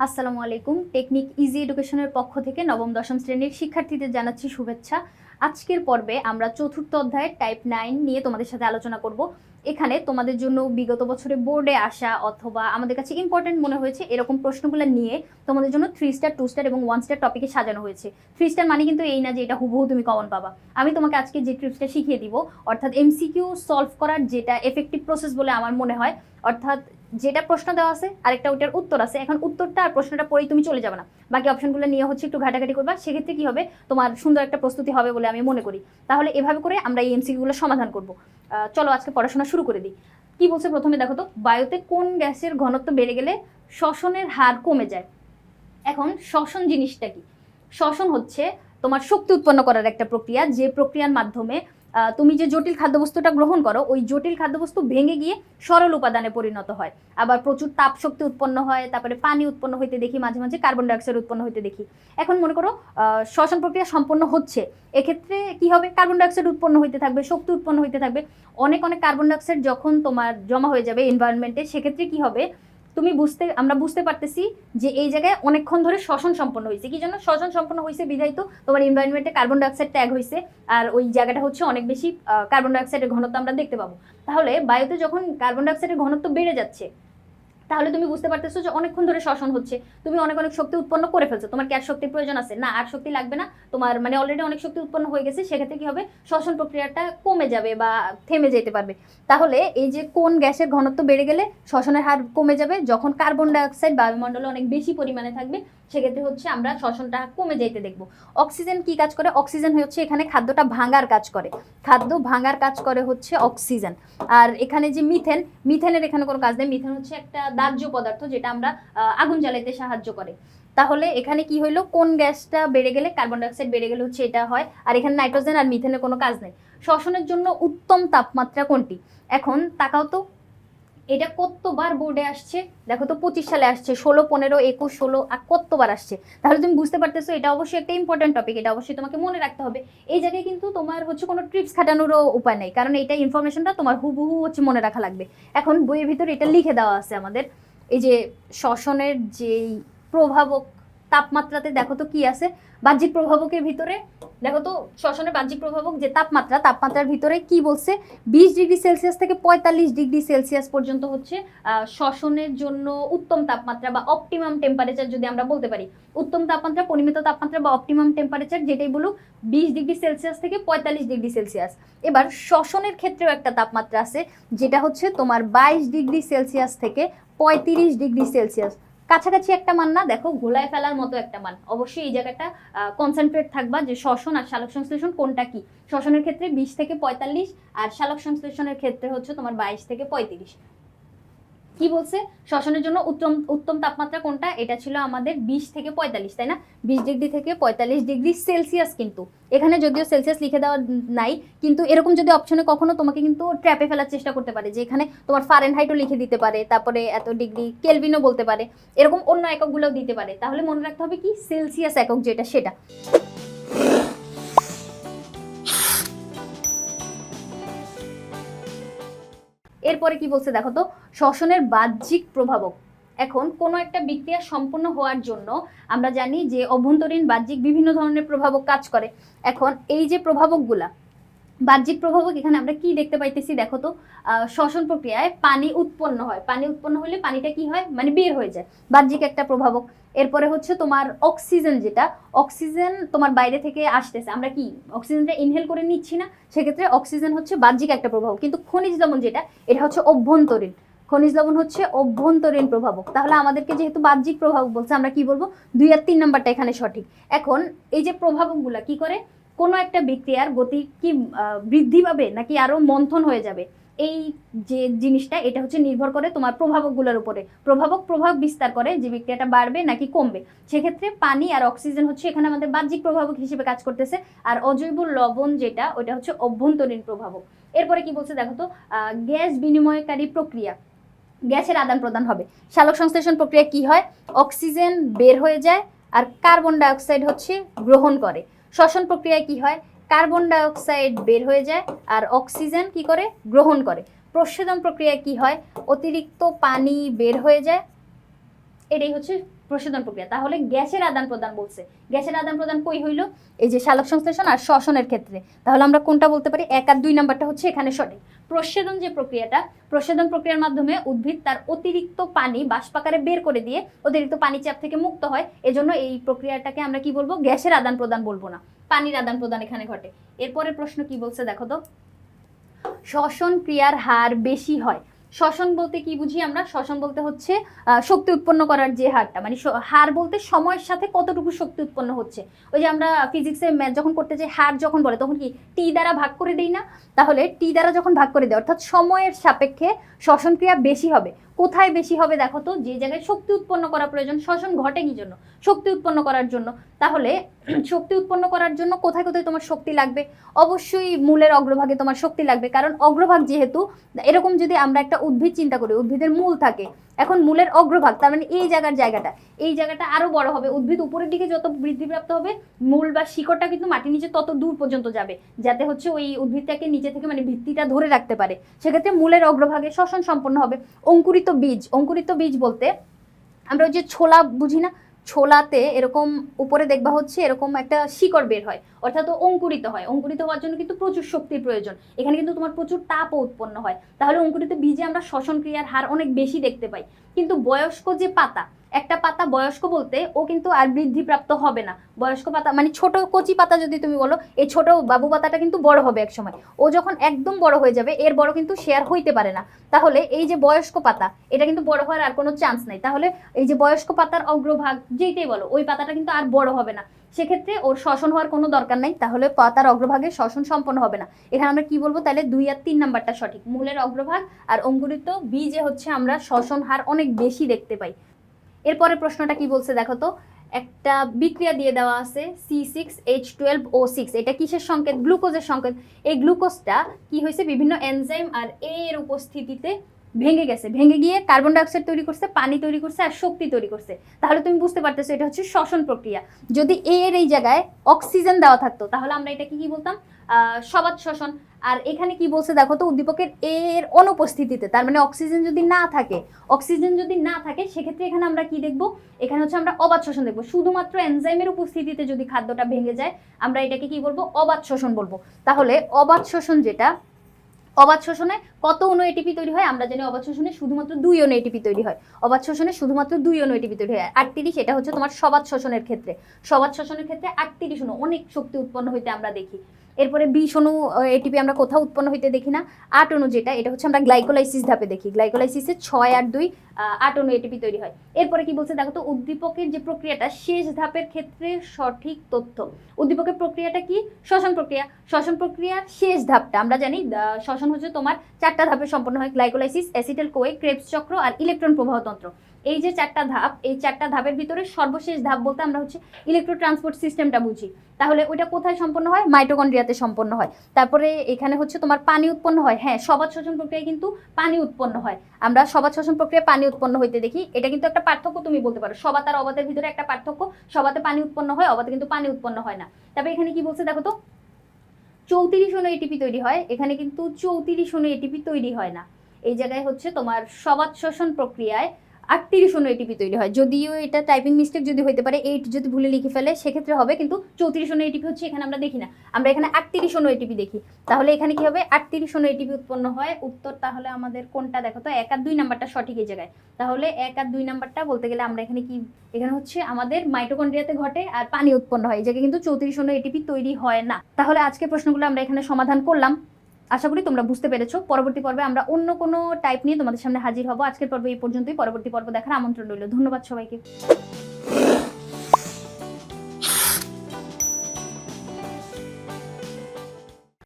আসসালামু আলাইকুম। Technique easy এডুকেশনের পক্ষ থেকে নবম, দশম শ্রেণির শিক্ষার্থীদের জানাচ্ছি শুভেচ্ছা। আজকের পর্বে আমরা চতুর্থ অধ্যায়ের টাইপ নাইন নিয়ে তোমাদের সাথে আলোচনা করব। এখানে তোমাদের জন্য বিগত বছরে বোর্ডে আসা অথবা আমাদের কাছে ইম্পর্টেন্ট মনে হয়েছে এরকম প্রশ্নগুলো নিয়ে তোমাদের জন্য থ্রি স্টার টু স্টার এবং ওয়ান স্টার টপিকে সাজানো হয়েছে। থ্রি স্টার মানে কিন্তু এই না যে এটা হুবহু তুমি কমন পাবা। আমি তোমাকে আজকে যে ট্রিপসটা শিখিয়ে দিব, অর্থাৎ এমসিকিউ সলভ করার যেটা এফেক্টিভ প্রসেস বলে আমার মনে হয়, অর্থাৎ যেটা প্রশ্ন দেওয়া আছে, আরেকটা ওটার উত্তর আছে। এখন উত্তরটা আর প্রশ্নটা পড়েই তুমি চলে যাবে না। বাকি অপশনগুলো নিয়ে হচ্ছে একটু ঘাটাঘাটি করবা। সেক্ষেত্রে কি হবে? তোমার সুন্দর একটা প্রস্তুতি হবে বলে আমি মনে করি। তাহলে এভাবে করে আমরা এই এমসিকিউগুলো সমাধান করব। চলো আজকে পড়াশোনা শুরু করে দিই। কি বলছে প্রথমে দেখো তো? বায়ুতে কোন গ্যাসের ঘনত্ব বেড়ে গেলে শ্বসনের হার কমে যায়? এখন শ্বসন জিনিসটা কি? শ্বসন হচ্ছে তোমার শক্তি উৎপন্ন করার একটা প্রক্রিয়া। যে প্রক্রিয়ার মাধ্যমে তুমি যে জটিল খাদ্যবস্তুটা গ্রহণ করো, ওই জটিল খাদ্যবস্তু ভেঙে গিয়ে সরল উপাদানে পরিণত হয়। আবার প্রচুর তাপ শক্তি উৎপন্ন হয়, তারপরে পানি উৎপন্ন হইতে দেখি, মাঝে মাঝে কার্বন ডাইঅক্সাইড উৎপন্ন হইতে দেখি। এখন মনে করো শ্বসন প্রক্রিয়া সম্পন্ন হচ্ছে, এক্ষেত্রে কি হবে? কার্বন ডাইঅক্সাইড উৎপন্ন হইতে থাকবে, শক্তি উৎপন্ন হইতে থাকবে। অনেক অনেক কার্বন ডাইঅক্সাইড যখন তোমার জমা হয়ে যাবে এনভায়রনমেন্টে সেক্ষেত্রে কি হবে? তুমি বুঝতে, আমরা বুঝতে পারতেছি যে এই জায়গায় অনেকক্ষণ ধরে শ্বসন সম্পন্ন হয়েছে। কি জন্য? শ্বসন সম্পন্ন হয়েছে বিধায়িত। তোমার এনভায়রনমেন্টে কার্বন ডাইঅক্সাইড ত্যাগ হয়েছে। আর ওই জায়গাটা হচ্ছে অনেক বেশি কার্বন ডাইঅক্সাইডের ঘনত্ব আমরা দেখতে পাবো। তাহলে বায়ুতে যখন কার্বন ডাইঅক্সাইডের ঘনত্ব বেড়ে যাচ্ছে তাহলে তুমি বুঝতে পারতেছো যে অনেকক্ষণ ধরে শ্বসন হচ্ছে। তুমি অনেক অনেক শক্তি উৎপন্ন করে ফেলছো। তোমার কি আর শক্তির প্রয়োজন আছে। না, আর শক্তি লাগবে না। তোমার মানে অলরেডি অনেক শক্তি উৎপন্ন হয়ে গেছে। সেক্ষেত্রে কি হবে? শ্বসন প্রক্রিয়াটা কমে যাবে বা থেমে যেতে পারবে। তাহলে এই যে কোন গ্যাসের ঘনত্ব বেড়ে গেলে শ্বসনের হার কমে যাবে? যখন কার্বন ডাইঅক্সাইড বায়ুমণ্ডলে অনেক বেশি পরিমাণে থাকবে, সেক্ষেত্রে হচ্ছে আমরা শ্বসনটা কমে যেতে দেখব। অক্সিজেন কি কাজ করে? অক্সিজেন হচ্ছে এখানে খাদ্যটা ভাঙার কাজ করে। খাদ্য ভাঙার কাজ করে হচ্ছে অক্সিজেন আর এখানে যে মিথেন মিথেনের এখানে কোনো কাজ নেই। মিথেন হচ্ছে একটা দাহ্য পদার্থ যেটা আমরা আগুন জ্বালাইতে সাহায্য করে। তাহলে এখানে কি হইল? কোন গ্যাসটা বেড়ে গেলে কার্বন ডাইঅক্সাইড বেড়ে গেলে হচ্ছে এটা হয়? আর এখানে নাইট্রোজেন আর মিথেনের কোনো কাজ নেই। শ্বসনের জন্য উত্তম তাপমাত্রা কোনটি? এখন তাকাও তো এটা কতবার বোর্ডে আসছে? দেখো তো পঁচিশ সালে আসছে, ষোলো, পনেরো, একুশ, ষোলো, আর কতবার আসছে? তাহলে তুমি বুঝতে পারতেছো, এটা অবশ্যই একটা ইম্পর্টেন্ট টপিক এটা অবশ্যই তোমাকে মনে রাখতে হবে। এই জায়গায় কিন্তু তোমার হচ্ছে কোনো ট্রিপস খাটানোরও উপায় নেই, কারণ এটা ইনফরমেশনটা তোমার হুবহু হচ্ছে মনে রাখা লাগবে। এখন বইয়ের ভিতরে এটা লিখে দেওয়া আছে আমাদের। এই যে শ্বসনের যেই প্রভাবক তাপমাত্রাতে দেখো তো কি আছে? বাহ্যিক প্রভাবকের ভিতরে দেখো তো, শ্বসনের বাহ্যিক প্রভাবক যে তাপমাত্রা, তাপমাত্রার ভিতরে কি বলছে? বিশ ডিগ্রি সেলসিয়াস থেকে পঁয়তাল্লিশ ডিগ্রি সেলসিয়াস পর্যন্ত হচ্ছে শ্বসনের জন্য উত্তম তাপমাত্রা বা অপটিমাম টেম্পারেচার যদি আমরা বলতে পারি। উত্তম তাপমাত্রা, পরিমিত তাপমাত্রা বা অপটিমাম টেম্পারেচার যেটাই বলুক, বিশ ডিগ্রি সেলসিয়াস থেকে পঁয়তাল্লিশ ডিগ্রি সেলসিয়াস। এবার শ্বসনের ক্ষেত্রেও একটা তাপমাত্রা আছে, যেটা হচ্ছে তোমার বাইশ ডিগ্রি সেলসিয়াস থেকে পঁয়ত্রিশ ডিগ্রি সেলসিয়াস। কাছাকাছি একটা মান না, দেখো ঘোলায় ফেলার মতো একটা মান। অবশ্যই এই জায়গাটা কনসেন্ট্রেট থাকবা যে শ্বসন আর শালক সংশ্লেষণ কোনটা কি। শ্বসনের ক্ষেত্রে বিশ থেকে পঁয়তাল্লিশ আর শালক সংশ্লেষণের ক্ষেত্রে হচ্ছে তোমার বাইশ থেকে পঁয়ত্রিশ। কি বলছে? শ্বসনের জন্য উত্তম উত্তম তাপমাত্রা কোনটা? এটা ছিল আমাদের বিশ থেকে পঁয়তাল্লিশ, তাই না? বিশ ডিগ্রি থেকে পঁয়তাল্লিশ ডিগ্রি সেলসিয়াস কিন্তু। এখানে যদিও সেলসিয়াস লিখে দেওয়া নাই, কিন্তু এরকম যদি অপশনে কখনো তোমাকে কিন্তু ট্র্যাপে ফেলার চেষ্টা করতে পারে, যে এখানে তোমার ফারেনহাইটও লিখে দিতে পারে, তারপরে এত ডিগ্রি কেলভিনও বলতে পারে, এরকম অন্য এককগুলোও দিতে পারে। তাহলে মনে রাখতে হবে কি? সেলসিয়াস একক যেটা, সেটা। এরপরে কি বলছে দেখো তো? শ্বসনের বাহ্যিক প্রভাবক। এখন কোনো একটা বিক্রিয়া সম্পন্ন হওয়ার জন্য আমরা জানি যে অভ্যন্তরীণ বাহ্যিক বিভিন্ন ধরনের প্রভাবক কাজ করে। এখন এই যে প্রভাবকগুলা, বাহ্যিক প্রভাবক এখানে আমরা কি দেখতে পাইতেছি দেখো তো? শ্বসন প্রক্রিয়ায় পানি উৎপন্ন হয়। পানি উৎপন্ন হলে পানিটা কি হয়? মানে বের হয়ে যায়। বাহ্যিক একটা প্রভাবক। এরপরে হচ্ছে তোমার অক্সিজেন যেটা অক্সিজেন তোমার বাইরে থেকে আসতেছে। আমরা কি অক্সিজেনটা ইনহেল করে নিচ্ছি না? সেক্ষেত্রে অক্সিজেন হচ্ছে বাহ্যিক একটা প্রভাব কিন্তু খনিজ লবণ যেটা, এটা হচ্ছে অভ্যন্তরীণ। খনিজ লবণ হচ্ছে অভ্যন্তরীণ প্রভাবক। তাহলে আমাদেরকে যেহেতু বাহ্যিক প্রভাবক বলছে, আমরা কি বলব? দুই আর তিন নাম্বারটা এখানে সঠিক। এখন এই যে প্রভাবকগুলা কি করে? কোনো একটা বিক্রিয়ার গতি কি বৃদ্ধি পাবে নাকি আরও মন্থন হয়ে যাবে? এই যে জিনিসটা, এটা হচ্ছে নির্ভর করে তোমার প্রভাবকগুলোর উপরে। প্রভাবক প্রভাব বিস্তার করে, যে বিক্রিয়াটা বাড়বে নাকি কমবে। সেক্ষেত্রে পানি আর অক্সিজেন হচ্ছে এখানে আমাদের বাহ্যিক প্রভাবক হিসেবে কাজ করতেছে, আর অজৈব লবণ যেটা ওটা হচ্ছে অভ্যন্তরীণ প্রভাবক। এরপরে কি বলছে দেখো তো গ্যাস বিনিময়কারী প্রক্রিয়া। গ্যাসের আদান প্রদান হবে। শালক সংশ্লেষণ প্রক্রিয়া কি হয়? অক্সিজেন বের হয়ে যায়, আর কার্বন ডাইঅক্সাইড হচ্ছে গ্রহণ করে। শ্বসন প্রক্রিয়ায় কি হয়? কার্বন ডাইঅক্সাইড বের হয়ে যায় আর অক্সিজেন কি করে? গ্রহণ করে। প্রস্বেদন প্রক্রিয়ায় কি হয়? অতিরিক্ত পানি বের হয়ে যায়। এটাই হচ্ছে প্রশোধন প্রক্রিয়া। তাহলে গ্যাসের আদান প্রদান বলছে। গ্যাসের আদান প্রদান কই হইল? এই যে শালক সংশ্লেষণ আর শ্বসনের ক্ষেত্রে। তাহলে আমরা কোনটা বলতে পারি? এক আর দুই নাম্বারটা হচ্ছে এখানে সঠিক। প্রচ্ছেদন যে প্রক্রিয়াটা, প্রচ্ছেদন প্রক্রিয়ার মাধ্যমে উদ্ভিদ তার অতিরিক্ত পানি বাষ্পাকারে বের করে দিয়ে অতিরিক্ত পানি চাপ থেকে মুক্ত হয়। এজন্য এই প্রক্রিয়াটাকে আমরা কি বলব? গ্যাসের আদান প্রদান বলব না। পানির আদান প্রদান এখানে ঘটে। এরপরের প্রশ্ন কি বলছে দেখো তো? শ্বসন ক্রিয়ার হার বেশি হয়। শ্বসন বলতে কি বুঝি আমরা? শ্বসন বলতে হচ্ছে শক্তি উৎপন্ন করার যে হারটা। মানে হার বলতে সময়ের সাথে কতটুকু শক্তি উৎপন্ন হচ্ছে। ওই যে আমরা ফিজিক্সে ম্যাথ যখন করতে যাই, হার যখন বলে, তখন কি টি দ্বারা ভাগ করে দেই না? তাহলে টি দ্বারা যখন ভাগ করে দেয়, অর্থাৎ সময়ের সাপেক্ষে শ্বসন ক্রিয়া বেশি হবে। কোথায় বেশি হবে দেখো তো? যে জায়গায় শক্তি উৎপন্ন করা প্রয়োজন, শ্বসন ঘটে কি জন্য, শক্তি উৎপন্ন করার জন্য। তাহলে শক্তি উৎপন্ন করার জন্য কোথায় কোথায় তোমার শক্তি লাগবে? অবশ্যই মূলের অগ্রভাগে তোমার শক্তি লাগবে, কারণ অগ্রভাগ যেহেতু, এরকম যদি আমরা একটা উদ্ভিদ চিন্তা করি, উদ্ভিদের মূল থাকে এখন মূলের অগ্রভাগ, তার মানে এই জায়গার জায়গাটা, এই জায়গাটা আরও বড় হবে, উদ্ভিদ উপরের দিকে যত বৃদ্ধিপ্রাপ্ত হবে, মূল বা শিকড়টা কিন্তু মাটির নিচে তত দূর পর্যন্ত যাবে, যাতে হচ্ছে ওই উদ্ভিদটাকে নিচে থেকে মানে ভিত্তিটা ধরে রাখতে পারে। সেক্ষেত্রে মূলের অগ্রভাগে শ্বসন সম্পন্ন হবে। অঙ্কুরিত বীজ অঙ্কুরিত বীজ বলতে আমরা ওই যে ছোলা বুঝি না ছোলাতে এরকম উপরে দেখবা হচ্ছে এরকম একটা শিকড় বের হয়, অর্থাৎ অঙ্কুরিত হয়। অঙ্কুরিত হওয়ার জন্য কিন্তু প্রচুর শক্তির প্রয়োজন। এখানে কিন্তু তোমার প্রচুর তাপও উৎপন্ন হয়। তাহলে অঙ্কুরিত বীজে আমরা শ্বসন ক্রিয়ার হার অনেক বেশি দেখতে পাই। কিন্তু বয়স্ক যে পাতা একটা পাতা বয়স্ক বলতে ও কিন্তু আর বৃদ্ধিপ্রাপ্ত হবে না। বয়স্ক পাতা মানে ছোট কচি পাতা যদি তুমি বলো, এই ছোট বাবু পাতাটা কিন্তু বড় হবে এক সময় ও যখন একদম বড় হয়ে যাবে, এর বড় কিন্তু শেয়ার হইতে পারে না। তাহলে এই যে বয়স্ক পাতা, এটা কিন্তু বড় হওয়ার আর কোনো চান্স নাই। তাহলে এই যে বয়স্ক পাতার অগ্রভাগ, যেইটাই বলো, ওই পাতাটা কিন্তু আর বড় হবে না। সেক্ষেত্রে ওর শ্বসন হওয়ার কোনো দরকার নাই। তাহলে পাতার অগ্রভাগে শ্বসন সম্পন্ন হবে না। এখানে আমরা কি বলব? তাহলে দুই আর তিন নাম্বারটা সঠিক। মূলের অগ্রভাগ আর অঙ্কুরিত বীজে হচ্ছে আমরা শ্বসন হার অনেক বেশি দেখতে পাই। এরপরে প্রশ্নটা কি বলছে দেখো তো? একটা বিক্রিয়া দিয়ে দেওয়া আছে C six H twelve O six এটা কিসের সংকেত? গ্লুকোজের সংকেত। এই গ্লুকোজটা কি হয়েছে? বিভিন্ন এনজাইম আর এর উপস্থিতিতে ভেঙে গেছে, ভেঙে গিয়ে কার্বন ডাইঅক্সাইড তৈরি করছে, পানি তৈরি করছে আর শক্তি তৈরি করছে। তাহলে তুমি বুঝতে পারতেছো এটা হচ্ছে শ্বসন প্রক্রিয়া। যদি এ এর এই জায়গায় অক্সিজেন দেওয়া থাকতো, তাহলে আমরা এটাকে কি বলতাম? সবাত শ্বসন। আর এখানে কি বলছে দেখো তো, উদ্দীপকের এ এর অনুপস্থিতিতে, তার মানে অক্সিজেন যদি না থাকে অক্সিজেন যদি না থাকে, সেক্ষেত্রে এখানে আমরা কি দেখব? এখানে হচ্ছে আমরা অবাধ শোষণ দেখব। শুধুমাত্র এনজাইমের উপস্থিতিতে যদি খাদ্যটা ভেঙে যায়, আমরা এটাকে কি বলব? অবাধ শোষণ বলব। তাহলে অবাধ শোষণ যেটা অবাধ শোষণে কত অনু এটিপি তৈরি হয় আমরা জানি অবাধ শোষণে শুধুমাত্র দুই অনু এটিপি তৈরি হয়। অবাধ শোষণে শুধুমাত্র দুই অনু এটিপি তৈরি হয়। আটত্রিশ এটা হচ্ছে তোমার সবাদ শোষণের ক্ষেত্রে। সবাদ শোষণের ক্ষেত্রে আটত্রিশ অনু অনেক শক্তি উৎপন্ন হইতে আমরা দেখি। এরপরে বিশ অণু এটিপি আমরা কোথাও উৎপন্ন হইতে দেখি না। আট অণু যেটা, এটা হচ্ছে আমরা গ্লাইকোলাইসিস ধাপে দেখি। গ্লাইকোলাইসিসে ছয় আর দুই আট অণু এটিপি তৈরি হয়। এরপরে কি বলছে দেখো তো, উদ্দীপকের যে প্রক্রিয়াটা, শেষ ধাপের ক্ষেত্রে সঠিক তথ্য। উদ্দীপকের প্রক্রিয়াটা কি? শ্বসন প্রক্রিয়া। শ্বসন প্রক্রিয়ার শেষ ধাপটা। আমরা জানি শ্বসন হচ্ছে তোমার চারটা ধাপে সম্পন্ন হয়, গ্লাইকোলাইসিস অ্যাসিটাল কোয়ে ক্রেবস চক্র আর ইলেকট্রন প্রবাহতন্ত্র এই যে চারটা ধাপ, এই চারটা ধাপের ভিতরে সর্বশেষ ধাপ বলতে আমরা হচ্ছে ইলেকট্রো ট্রান্সপোর্ট সিস্টেমটা বুঝি। তাহলে ওইটা কোথায় সম্পন্ন হয়? মাইটোকন্ড্রিয়াতে সম্পন্ন হয়। তারপরে এখানে হচ্ছে তোমার পানি উৎপন্ন হয়। হ্যাঁ সবাদ শোষণ প্রক্রিয়ায় কিন্তু পানি উৎপন্ন হয়। আমরা সবাদ শোষণ প্রক্রিয়ায় পানি উৎপন্ন হইতে দেখি। এটা কিন্তু একটা পার্থক্য তুমি বলতে পারো। সবাত আর অবাতের ভিতরে একটা পার্থক্য। সবাতে পানি উৎপন্ন হয়, অবাতে কিন্তু পানি উৎপন্ন হয় না। তারপরে এখানে কি বলছে দেখো তো? চৌত্রিশ অণু এটিপি তৈরি হয়। এখানে কিন্তু চৌত্রিশ অণু এটিপি তৈরি হয় না। এই জায়গায় হচ্ছে তোমার সবাদ শোষণ প্রক্রিয়ায় আটত্রিশ অণু এটিপি তৈরি হয়। যদিও এটা টাইপিং মিস্টেক যদি হইতে পারে এইট যদি ভুলে লিখে ফেলে, সেক্ষেত্রে হবে কিন্তু চৌত্রিশ অণু এটিপি হচ্ছে এখানে আমরা দেখি না। আমরা এখানে আটত্রিশ অণু এটিপি দেখি। তাহলে এখানে কি হবে? আটত্রিশ অণু এটিপি উৎপন্ন হয়। উত্তর তাহলে আমাদের কোনটা দেখো তো? এক আর দুই নাম্বারটা সঠিক এই জায়গায়। তাহলে এক আর দুই নাম্বারটা বলতে গেলে আমরা এখানে কি এখানে হচ্ছে আমাদের মাইটোকন্ড্রিয়াতে ঘটে আর পানি উৎপন্ন হয়। এই জায়গায় কিন্তু চৌত্রিশ অণু এটিপি তৈরি হয় না। তাহলে আজকের প্রশ্নগুলো আমরা এখানে সমাধান করলাম। আশা করি তোমরা বুঝতে পেরেছ। পরবর্তী পর্বে আমরা অন্য কোনো টাইপ নিয়ে তোমাদের সামনে হাজির হব। আজকের পর্বে এই পর্যন্তই। পরবর্তী পর্ব দেখার আমন্ত্রণ রইল। ধন্যবাদ সবাইকে।